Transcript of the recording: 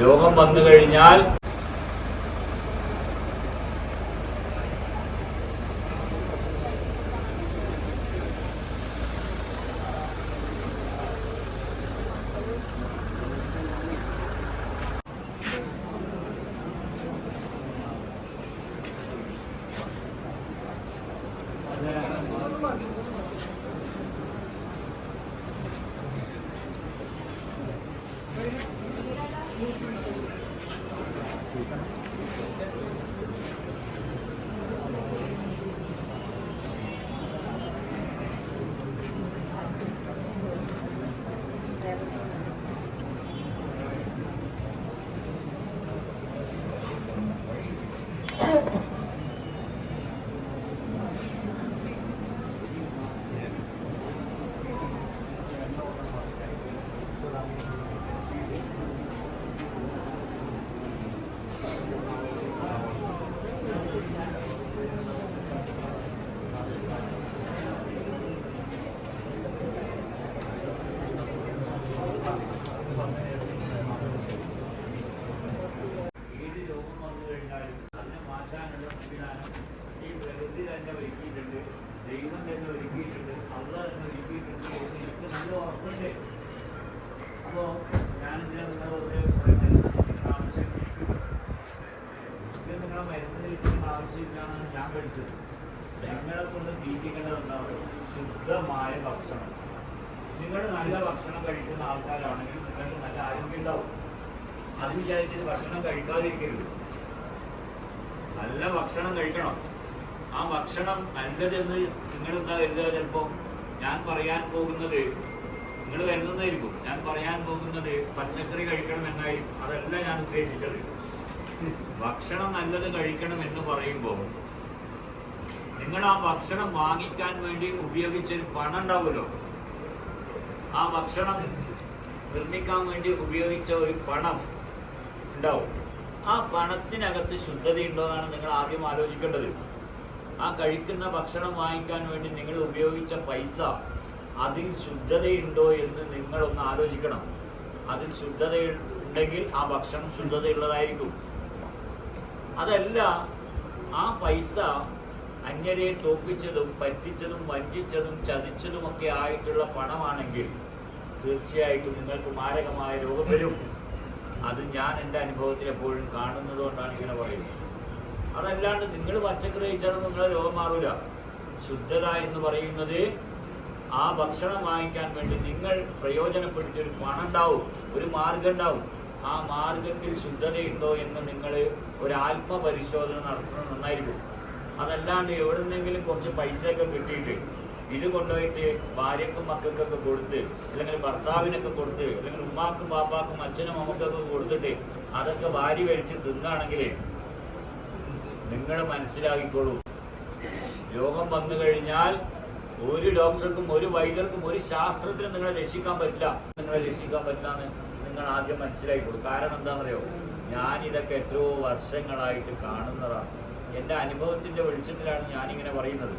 രോഗം വന്നു കഴിഞ്ഞാൽ Oh, ഈ പ്രകൃതി തന്നെ ഒരുക്കിയിട്ടുണ്ട് ദൈവം തന്നെ ഒരുക്കിയിട്ടുണ്ട് അള്ള തന്നെ ഒരുക്കിയിട്ടുണ്ട്. എന്ന് എനിക്ക് നല്ല ഉറപ്പുണ്ട്. അപ്പോൾ ഞാൻ ഇതിനെ നിങ്ങളോട് ആവശ്യം ഇത് നിങ്ങളെ മരുന്ന് കഴിക്കുന്ന ആവശ്യമില്ലാന്നാണ് ഞാൻ പഠിച്ചത്. നിങ്ങളെ കൊണ്ട് തീറ്റിക്കേണ്ടതുണ്ടാവും ശുദ്ധമായ ഭക്ഷണം. നിങ്ങൾ നല്ല ഭക്ഷണം കഴിക്കുന്ന ആൾക്കാരാണെങ്കിൽ നിങ്ങൾക്ക് നല്ല ആരോഗ്യം ഉണ്ടാവും. അത് വിചാരിച്ചിട്ട് ഭക്ഷണം കഴിക്കാതിരിക്കരുത്. നല്ല ഭക്ഷണം കഴിക്കണം. ആ ഭക്ഷണം നല്ലതെന്ന് നിങ്ങൾ എന്താ കരുതുക ചിലപ്പോൾ ഞാൻ പറയാൻ പോകുന്നത് നിങ്ങൾ കരുതുന്നതായിരിക്കും. ഞാൻ പറയാൻ പോകുന്നത് പച്ചക്കറി കഴിക്കണം എന്നായിരിക്കും. അതല്ല ഞാൻ ഉദ്ദേശിച്ചത്. ഭക്ഷണം നല്ലത് കഴിക്കണം എന്ന് പറയുമ്പോൾ നിങ്ങൾ ആ ഭക്ഷണം വാങ്ങിക്കാൻ വേണ്ടി ഉപയോഗിച്ചൊരു പണം ഉണ്ടാവുമല്ലോ. ആ ഭക്ഷണം നിർമ്മിക്കാൻ വേണ്ടി ഉപയോഗിച്ച ഒരു പണം ഉണ്ടാവും. ആ പണത്തിനകത്ത് ശുദ്ധതയുണ്ടോ എന്നാണ് നിങ്ങൾ ആദ്യം ആലോചിക്കേണ്ടത്. ആ കഴിക്കുന്ന ഭക്ഷണം വാങ്ങിക്കാൻ വേണ്ടി നിങ്ങൾ ഉപയോഗിച്ച പൈസ അതിൽ ശുദ്ധതയുണ്ടോ എന്ന് നിങ്ങൾ ഒന്ന് ആലോചിക്കണം. അതിൽ ശുദ്ധത ഉണ്ടെങ്കിൽ ആ ഭക്ഷണം ശുദ്ധതയുള്ളതായിരിക്കും. അതല്ല ആ പൈസ അന്യരെ തോപ്പിച്ചതും പറ്റിച്ചതും വഞ്ചിച്ചതും ചതിച്ചതുമൊക്കെ ആയിട്ടുള്ള പണമാണെങ്കിൽ തീർച്ചയായിട്ടും നിങ്ങൾക്ക് മാരകമായ രോഗം വരും. അത് ഞാൻ എന്റെ അനുഭവത്തിൽ എപ്പോഴും കാണുന്നത് കൊണ്ടാണ് ഇങ്ങനെ പറയുന്നത്. അതല്ലാണ്ട് നിങ്ങൾ പച്ചക്കറി കഴിച്ചാലും നിങ്ങളെ രോഗം മാറൂല. ശുദ്ധത എന്ന് പറയുന്നത് ആ ഭക്ഷണം വാങ്ങിക്കാൻ വേണ്ടി നിങ്ങൾ പ്രയോജനപ്പെടുത്തിയൊരു പണം ഉണ്ടാവും ഒരു മാർഗം ഉണ്ടാവും ആ മാർഗത്തിൽ ശുദ്ധതയുണ്ടോ എന്ന് നിങ്ങൾ ഒരു ആത്മപരിശോധന നടത്തുന്നത് നന്നായിരിക്കും അതല്ലാണ്ട് എവിടെ നിന്നെങ്കിലും കുറച്ച് പൈസയൊക്കെ കിട്ടിയിട്ട് ഇത് കൊണ്ടുപോയിട്ട് ഭാര്യക്കും മക്കൾക്കൊക്കെ കൊടുത്ത് അല്ലെങ്കിൽ ഭർത്താവിനൊക്കെ കൊടുത്ത് അല്ലെങ്കിൽ ഉമ്മാക്കും പാപ്പാക്കും അച്ഛനും അമ്മക്കൊക്കെ കൊടുത്തിട്ട് അതൊക്കെ വാരി വലിച്ച് തിന്നാണെങ്കിൽ നിങ്ങൾ മനസ്സിലാക്കിക്കോളൂ. രോഗം വന്നു കഴിഞ്ഞാൽ ഒരു ഡോക്ടർക്കും ഒരു വൈദ്യർക്കും ഒരു ശാസ്ത്രത്തിനും നിങ്ങളെ രക്ഷിക്കാൻ പറ്റില്ല. നിങ്ങളെ രക്ഷിക്കാൻ പറ്റില്ല എന്ന് നിങ്ങൾ ആദ്യം മനസ്സിലാക്കിക്കോളൂ കാരണം എന്താണെന്നറിയോ? ഞാൻ ഇതൊക്കെ എത്രയോ വർഷങ്ങളായിട്ട് കാണുന്നതാണ്. എന്റെ അനുഭവത്തിന്റെ വെളിച്ചത്തിലാണ് ഞാനിങ്ങനെ പറയുന്നത്.